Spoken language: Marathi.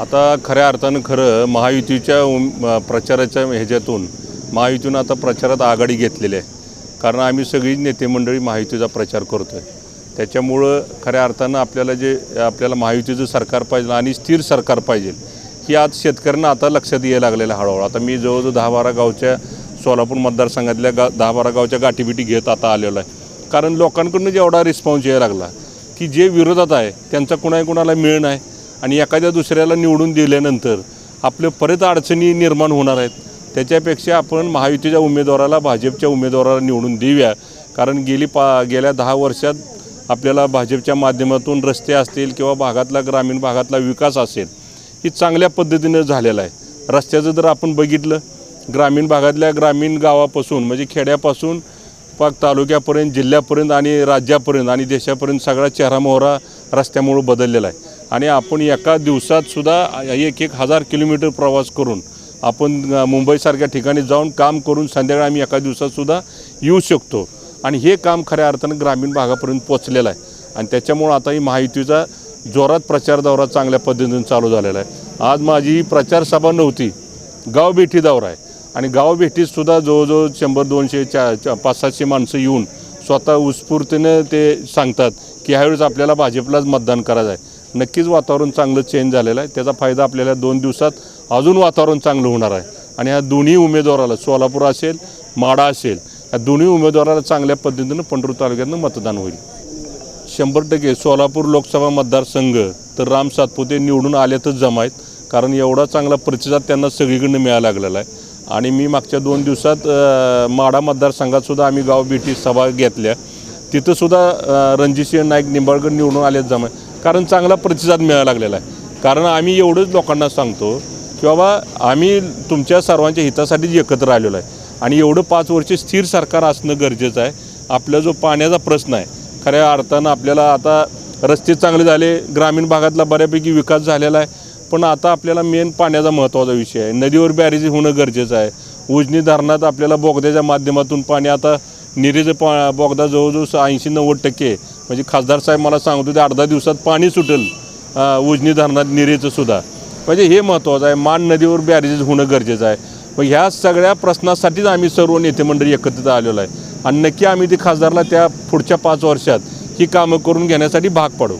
आता खऱ्या अर्थानं खरं महायुतीच्या उम- प्रचाराच्या ह्याच्यातून महायुतीनं आता प्रचारात आघाडी घेतलेली आहे. कारण आम्ही सगळी नेते मंडळी महायुतीचा प्रचार करतो आहे त्याच्यामुळं खऱ्या अर्थानं आपल्याला जे आपल्याला महायुतीचं सरकार पाहिजे आणि स्थिर सरकार पाहिजे ही आज शेतकऱ्यांना आता लक्षात यायला लागलेलं आहे हळूहळू. आता मी जवळजवळ दहा बारा गावच्या सोलापूर मतदारसंघातल्या गा दहा बारा गावच्या गाठीबिटी घेत आता आलेलो आहे. कारण लोकांकडून जेवढा रिस्पॉन्स यायला लागला की जे विरोधात आहे त्यांचा कुणाही कुणाला मिळ नाही. आणि एखाद्या दुसऱ्याला निवडून दिल्यानंतर आपले परत अडचणी निर्माण होणार आहेत. त्याच्यापेक्षा आपण महायुतीच्या उमेदवाराला भाजपच्या उमेदवाराला निवडून देऊया. कारण गेली पा गेल्या दहा वर्षात आपल्याला भाजपच्या माध्यमातून रस्ते असतील किंवा भागातला ग्रामीण भागातला विकास असेल ही चांगल्या पद्धतीनं झालेला आहे. रस्त्याचं जर आपण बघितलं ग्रामीण भागातल्या ग्रामीण गावापासून म्हणजे खेड्यापासून पाक तालुक्यापर्यंत जिल्ह्यापर्यंत आणि राज्यापर्यंत आणि देशापर्यंत सगळा चेहरामोहरा रस्त्यामुळं बदललेला आहे. आणि आपण एका दिवसात सुद्धा एक एक हजार किलोमीटर प्रवास करून आपण मुंबईसारख्या ठिकाणी जाऊन काम करून संध्याकाळी आम्ही एका दिवसात सुद्धा येऊ शकतो. आणि हे काम खऱ्या अर्थानं ग्रामीण भागापर्यंत पोचलेलं आहे. आणि त्याच्यामुळं आता ही महायुतीचा जोरात प्रचार दौरा चांगल्या पद्धतीने चालू झालेला आहे. आज माझी ही प्रचार सभा नव्हती गाव भेटी दौरा आहे. आणि गाव भेटीतसुद्धा जवळजवळ शंभर दोनशे चा चा- पाच सातशे माणसं येऊन स्वतः उत्स्फूर्तीनं ते सांगतात की ह्यावेळेस आपल्याला भाजपलाच मतदान करायचं आहे. नक्कीच वातावरण चांगलं चेंज झालेलं आहे. त्याचा फायदा आपल्याला दोन दिवसात अजून वातावरण चांगलं होणार आहे. आणि ह्या दोन्ही उमेदवाराला सोलापूर असेल माडा असेल या दोन्ही उमेदवाराला चांगल्या पद्धतीनं पंढरू तालुक्यातनं मतदान होईल. शंभर टक्के सोलापूर लोकसभा मतदारसंघ तर राम सातपुते निवडून आल्यातच जमा आहेत. कारण एवढा चांगला प्रतिसाद त्यांना सगळीकडनं मिळायला लागलेला आहे. आणि मी मागच्या दोन दिवसात माडा मतदारसंघातसुद्धा आम्ही गाव भेटी सभा घेतल्या. तिथंसुद्धा रणजितसिंह नाईक निंबाळकर निवडून आल्यात जमा. आहे. कारण चांगला प्रतिसाद मिळायला लागलेला आहे. कारण आम्ही एवढंच लोकांना सांगतो की बाबा आम्ही तुमच्या सर्वांच्या हितासाठीच एकत्र आलेलो आहे. आणि एवढं पाच वर्ष स्थिर सरकार असणं गरजेचं आहे. आपला जो पाण्याचा प्रश्न आहे खऱ्या अर्थानं आपल्याला आता रस्ते चांगले झाले ग्रामीण भागातला बऱ्यापैकी विकास झालेला आहे. पण आता आपल्याला मेन पाण्याचा महत्त्वाचा विषय आहे. नदीवर बॅरेज होणं गरजेचं आहे. उजनी धरणात आपल्याला बोगद्याच्या माध्यमातून पाणी आता निरीचं पा बोगदा जवळजवळ ऐंशी नव्वद टक्के. म्हणजे खासदार साहेब मला सांगत होते अर्धा दिवसात पाणी सुटेल उजनी धरणात निरेचं सुद्धा. म्हणजे हे महत्त्वाचं आहे. मान नदीवर बॅरेजेस होणं गरजेचं आहे. मग ह्या सगळ्या प्रश्नासाठीच आम्ही सर्व नेते मंडळी एकत्रित आलेलो आहे. आणि नक्की आम्ही ते खासदारला त्या पुढच्या पाच वर्षात ही कामं करून घेण्यासाठी भाग पाडू.